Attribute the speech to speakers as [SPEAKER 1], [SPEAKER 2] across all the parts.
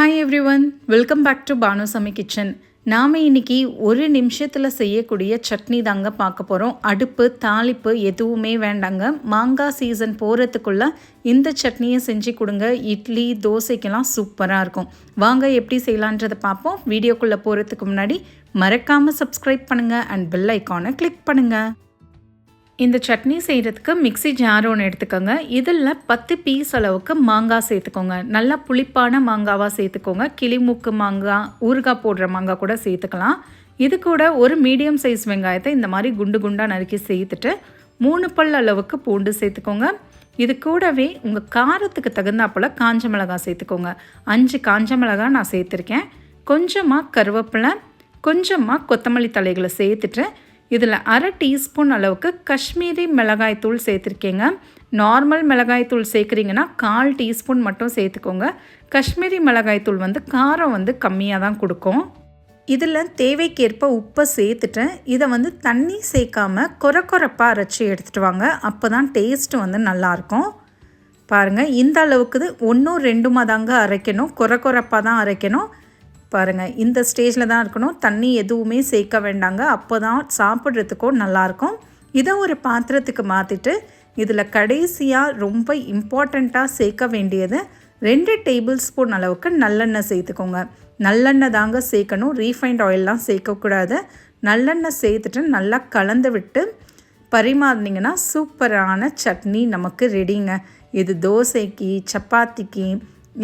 [SPEAKER 1] Hi everyone welcome back to Bhanusami kitchen நாம் இன்னைக்கு ஒரு நிமிஷத்தில் செய்யக்கூடிய சட்னி தாங்க பார்க்க போகிறோம் அடுப்பு தாளிப்பு எதுவுமே வேண்டாங்க. மாங்காய் சீசன் போகிறதுக்குள்ளே இந்த சட்னியை செஞ்சு கொடுங்க. இட்லி தோசைக்கெல்லாம் சூப்பராக இருக்கும். வாங்க எப்படி செய்யலான்றதை பார்ப்போம். வீடியோக்குள்ளே போகிறதுக்கு முன்னாடி மறக்காமல் சப்ஸ்கிரைப் பண்ணுங்கள் அண்ட் பெல் ஐக்கானை கிளிக் பண்ணுங்கள் இந்த சட்னி செய்கிறதுக்கு மிக்ஸி ஜார் ஒன்று எடுத்துக்கோங்க. இதில் பத்து பீஸ் அளவுக்கு மாங்காய் சேர்த்துக்கோங்க. நல்லா புளிப்பான மாங்காவாக சேர்த்துக்கோங்க. கிளிமூக்கு மாங்காய் ஊறுகாய் போடுற மாங்காய் கூட சேர்த்துக்கலாம். இது கூட ஒரு மீடியம் சைஸ் வெங்காயத்தை இந்த மாதிரி குண்டு குண்டாக நறுக்கி சேர்த்துட்டு மூணு பல் அளவுக்கு பூண்டு சேர்த்துக்கோங்க. இது கூடவே உங்கள் காரத்துக்கு தகுந்தாப்பில் காஞ்ச மிளகாய் சேர்த்துக்கோங்க. அஞ்சு காஞ்ச மிளகாய் நான் சேர்த்துருக்கேன். கொஞ்சமாக கருவேப்பிலை கொஞ்சமாக கொத்தமல்லி தலைகளை சேர்த்துட்டு இதில் அரை டீஸ்பூன் அளவுக்கு காஷ்மீரி மிளகாய் தூள் சேர்த்துருக்கேங்க. நார்மல் மிளகாய் தூள் சேர்க்குறீங்கன்னா கால் டீஸ்பூன் மட்டும் சேர்த்துக்கோங்க. காஷ்மீரி மிளகாய் தூள் வந்து காரம் வந்து கம்மியாக தான் கொடுக்கும். இதில் தேவைக்கேற்ப உப்பை சேர்த்துட்டேன். இதை வந்து தண்ணி சேர்க்காம கொர கொரப்பாக அரைச்சி எடுத்துகிட்டு வாங்க. அப்போ தான் டேஸ்ட்டு வந்து நல்லாயிருக்கும். பாருங்கள் இந்த அளவுக்கு ஒன்றும் ரெண்டுமா தாங்க அரைக்கணும். கொர கொரப்பாக தான் அரைக்கணும். பாருங்கள் இந்த ஸ்டேஜில் தான் இருக்கணும். தண்ணி எதுவுமே சேர்க்க வேண்டாங்க. அப்போ தான் சாப்பிட்றதுக்கும் நல்லாயிருக்கும். இதை ஒரு பாத்திரத்துக்கு மாற்றிட்டு இதில் கடைசியாக ரொம்ப இம்பார்ட்டண்ட்டாக சேர்க்க வேண்டியது ரெண்டு டேபிள் ஸ்பூன் அளவுக்கு நல்லெண்ணெய் சேர்த்துக்கோங்க. நல்லெண்ணெய் தாங்க சேர்க்கணும். ரீஃபைண்ட் ஆயிலெலாம் சேர்க்கக்கூடாது. நல்லெண்ணெய் சேர்த்துட்டு நல்லா கலந்து விட்டு பரிமாறினீங்கன்னா சூப்பரான சட்னி நமக்கு ரெடிங்க. இது தோசைக்கு சப்பாத்திக்கு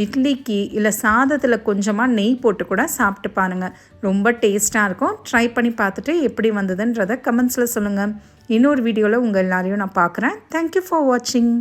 [SPEAKER 1] இட்லிக்கு இல்லை சாதத்தில் கொஞ்சமாக நெய் போட்டு கூட சாப்பிட்டு பாருங்கள் ரொம்ப டேஸ்ட்டாக இருக்கும். ட்ரை பண்ணி பார்த்துட்டு எப்படி வந்ததுன்றதை கமெண்ட்ஸில் சொல்லுங்கள் இன்னொரு வீடியோவில் உங்கள் எல்லாரையும் நான் பார்க்குறேன். தேங்க்யூ ஃபார் வாட்சிங்